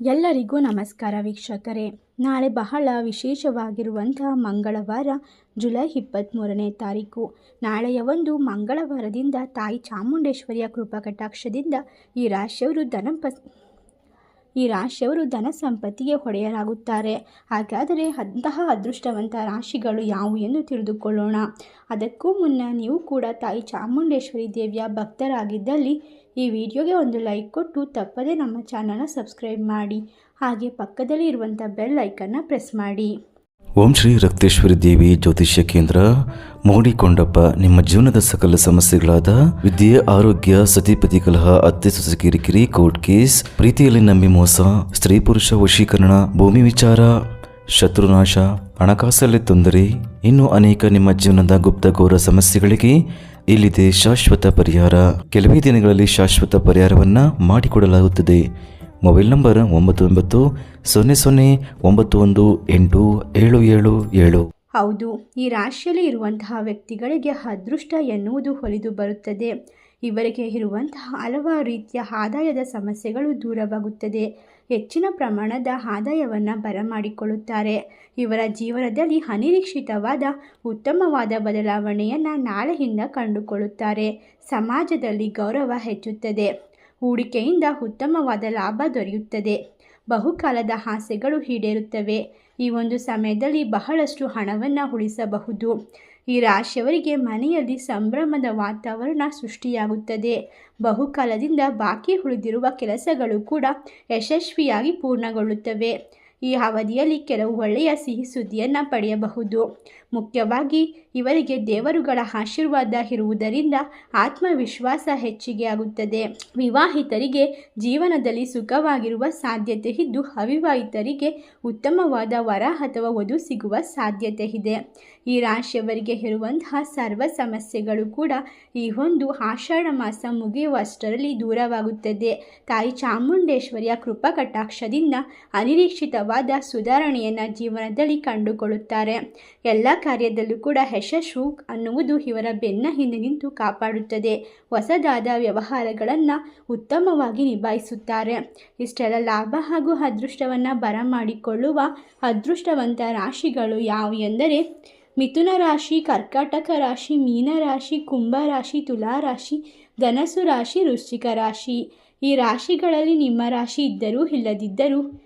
ಎಲ್ಲರಿಗೂ ನಮಸ್ಕಾರ ವೀಕ್ಷಕರೇ. ನಾಳೆ ಬಹಳ ವಿಶೇಷವಾಗಿರುವಂತಹ ಮಂಗಳವಾರ, ಜುಲೈ ಇಪ್ಪತ್ತ್ಮೂರನೇ ತಾರೀಕು. ನಾಳೆಯ ಒಂದು ಮಂಗಳವಾರದಿಂದ ತಾಯಿ ಚಾಮುಂಡೇಶ್ವರಿಯ ಕೃಪಾಕಟಾಕ್ಷದಿಂದ ಈ ರಾಶಿಯವರು ಧನಪ, ಈ ರಾಶಿಯವರು ಧನ ಸಂಪತ್ತಿಗೆ ಹೊಡೆಯಲಾಗುತ್ತಾರೆ. ಹಾಗಾದರೆ ಅಂತಹ ಅದೃಷ್ಟವಂತ ರಾಶಿಗಳು ಯಾವುವು ಎಂದು ತಿಳಿದುಕೊಳ್ಳೋಣ. ಅದಕ್ಕೂ ಮುನ್ನ ನೀವು ಕೂಡ ತಾಯಿ ಚಾಮುಂಡೇಶ್ವರಿ ದೇವಿಯ ಭಕ್ತರಾಗಿದ್ದಲ್ಲಿ ಈ ವಿಡಿಯೋಗೆ ಒಂದು ಲೈಕ್ ಕೊಟ್ಟು ತಪ್ಪದೇ ನಮ್ಮ ಚಾನಲ್ನ ಸಬ್ಸ್ಕ್ರೈಬ್ ಮಾಡಿ, ಹಾಗೆ ಪಕ್ಕದಲ್ಲಿ ಇರುವಂಥ ಬೆಲ್ ಐಕನ್ನ ಪ್ರೆಸ್ ಮಾಡಿ. ಓಂ ಶ್ರೀ ರಕ್ತೇಶ್ವರಿ ದೇವಿ ಜ್ಯೋತಿಷ್ಯ ಕೇಂದ್ರ ಮೋಡಿಕೊಂಡಪ್ಪ ನಿಮ್ಮ ಜೀವನದ ಸಕಲ ಸಮಸ್ಯೆಗಳಾದ ವಿದ್ಯೆ, ಆರೋಗ್ಯ ಸತಿಪತಿ ಕಲಹ ಅತ್ತೆ, ಸೊಸೆ, ಕಿರಿಕಿರಿ, ಕೋರ್ಟ್ ಕೇಸ್, ಪ್ರೀತಿಯಲ್ಲಿ ನಂಬಿ ಮೋಸ, ಸ್ತ್ರೀ ಪುರುಷ ವಶೀಕರಣ, ಭೂಮಿ ವಿಚಾರ, ಶತ್ರುನಾಶ, ಹಣಕಾಸಲ್ಲಿ ತೊಂದರೆ, ಇನ್ನೂ ಅನೇಕ ನಿಮ್ಮ ಜೀವನದ ಗುಪ್ತ ಘೋರ ಸಮಸ್ಯೆಗಳಿಗೆ ಇಲ್ಲಿದೆ ಶಾಶ್ವತ ಪರಿಹಾರ. ಕೆಲವೇ ದಿನಗಳಲ್ಲಿ ಶಾಶ್ವತ ಪರಿಹಾರವನ್ನು ಮಾಡಿಕೊಡಲಾಗುತ್ತದೆ. ಮೊಬೈಲ್ ನಂಬರ್ ಒಂಬತ್ತು ಒಂಬತ್ತು ಸೊನ್ನೆ ಸೊನ್ನೆ ಒಂಬತ್ತು ಒಂದು ಎಂಟು ಏಳು ಏಳು ಏಳು. ಹೌದು, ಈ ರಾಶಿಯಲ್ಲಿ ಇರುವಂತಹ ವ್ಯಕ್ತಿಗಳಿಗೆ ಅದೃಷ್ಟ ಎನ್ನುವುದು ಹೊಲಿದು ಬರುತ್ತದೆ. ಇವರಿಗೆ ಇರುವಂತಹ ಹಲವಾರು ರೀತಿಯ ಆದಾಯದ ಸಮಸ್ಯೆಗಳು ದೂರವಾಗುತ್ತದೆ. ಹೆಚ್ಚಿನ ಪ್ರಮಾಣದ ಆದಾಯವನ್ನು ಬರಮಾಡಿಕೊಳ್ಳುತ್ತಾರೆ. ಇವರ ಜೀವನದಲ್ಲಿ ಅನಿರೀಕ್ಷಿತವಾದ ಉತ್ತಮವಾದ ಬದಲಾವಣೆಯನ್ನು ನಾಳೆಯಿಂದ ಕಂಡುಕೊಳ್ಳುತ್ತಾರೆ. ಸಮಾಜದಲ್ಲಿ ಗೌರವ ಹೆಚ್ಚುತ್ತದೆ. ಹೂಡಿಕೆಯಿಂದ ಉತ್ತಮವಾದ ಲಾಭ ದೊರೆಯುತ್ತದೆ. ಬಹುಕಾಲದ ಆಸೆಗಳು ಈಡೇರುತ್ತವೆ. ಈ ಒಂದು ಸಮಯದಲ್ಲಿ ಬಹಳಷ್ಟು ಹಣವನ್ನು ಉಳಿಸಬಹುದು. ಈ ರಾಶಿಯವರಿಗೆ ಮನೆಯಲ್ಲಿ ಸಂಭ್ರಮದ ವಾತಾವರಣ ಸೃಷ್ಟಿಯಾಗುತ್ತದೆ. ಬಹುಕಾಲದಿಂದ ಬಾಕಿ ಉಳಿದಿರುವ ಕೆಲಸಗಳು ಕೂಡ ಯಶಸ್ವಿಯಾಗಿ ಪೂರ್ಣಗೊಳ್ಳುತ್ತವೆ. ಈ ಅವಧಿಯಲ್ಲಿ ಕೆಲವು ಒಳ್ಳೆಯ ಸಿಹಿ ಸುದ್ದಿಯನ್ನು ಪಡೆಯಬಹುದು. ಮುಖ್ಯವಾಗಿ, ಇವರಿಗೆ ದೇವರುಗಳ ಆಶೀರ್ವಾದ ಇರುವುದರಿಂದ ಆತ್ಮವಿಶ್ವಾಸ ಹೆಚ್ಚಿಗೆ ಆಗುತ್ತದೆ. ವಿವಾಹಿತರಿಗೆ ಜೀವನದಲ್ಲಿ ಸುಖವಾಗಿರುವ ಸಾಧ್ಯತೆ ಇದ್ದು, ಅವಿವಾಹಿತರಿಗೆ ಉತ್ತಮವಾದ ವರ ಅಥವಾ ವಧು ಸಿಗುವ ಸಾಧ್ಯತೆ ಇದೆ. ಈ ರಾಶಿಯವರಿಗೆ ಇರುವಂತಹ ಸರ್ವ ಸಮಸ್ಯೆಗಳು ಕೂಡ ಈ ಒಂದು ಆಷಾಢ ಮಾಸ ಮುಗಿಯುವಷ್ಟರಲ್ಲಿ ದೂರವಾಗುತ್ತದೆ. ತಾಯಿ ಚಾಮುಂಡೇಶ್ವರಿಯ ಕೃಪಾ ಕಟಾಕ್ಷದಿಂದ ಅನಿರೀಕ್ಷಿತವಾದ ಸುಧಾರಣೆಯನ್ನು ಜೀವನದಲ್ಲಿ ಕಂಡುಕೊಳ್ಳುತ್ತಾರೆ. ಎಲ್ಲ ಕಾರ್ಯದಲ್ಲೂ ಕೂಡ ಯಶಸ್ಸು ಅನ್ನುವುದು ಇವರ ಬೆನ್ನ ಹಿಂದೆ ನಿಂತು ಕಾಪಾಡುತ್ತದೆ. ಹೊಸದಾದ ವ್ಯವಹಾರಗಳನ್ನು ಉತ್ತಮವಾಗಿ ನಿಭಾಯಿಸುತ್ತಾರೆ. ಇಷ್ಟೆಲ್ಲ ಲಾಭ ಹಾಗೂ ಅದೃಷ್ಟವನ್ನು ಬರಮಾಡಿಕೊಳ್ಳುವ ಅದೃಷ್ಟವಂತ ರಾಶಿಗಳು ಯಾವುವು ಎಂದರೆ ಮಿಥುನ ರಾಶಿ, ಕರ್ಕಾಟಕ ರಾಶಿ, ಮೀನ ರಾಶಿ, ಕುಂಭ ರಾಶಿ, ತುಲಾ ರಾಶಿ ಧನಸು ರಾಶಿ, ವೃಶ್ಚಿಕ ರಾಶಿ. ಈ ರಾಶಿಗಳಲ್ಲಿ ನಿಮ್ಮ ರಾಶಿ ಇದ್ದರೂ ಇಲ್ಲದಿದ್ದರೂ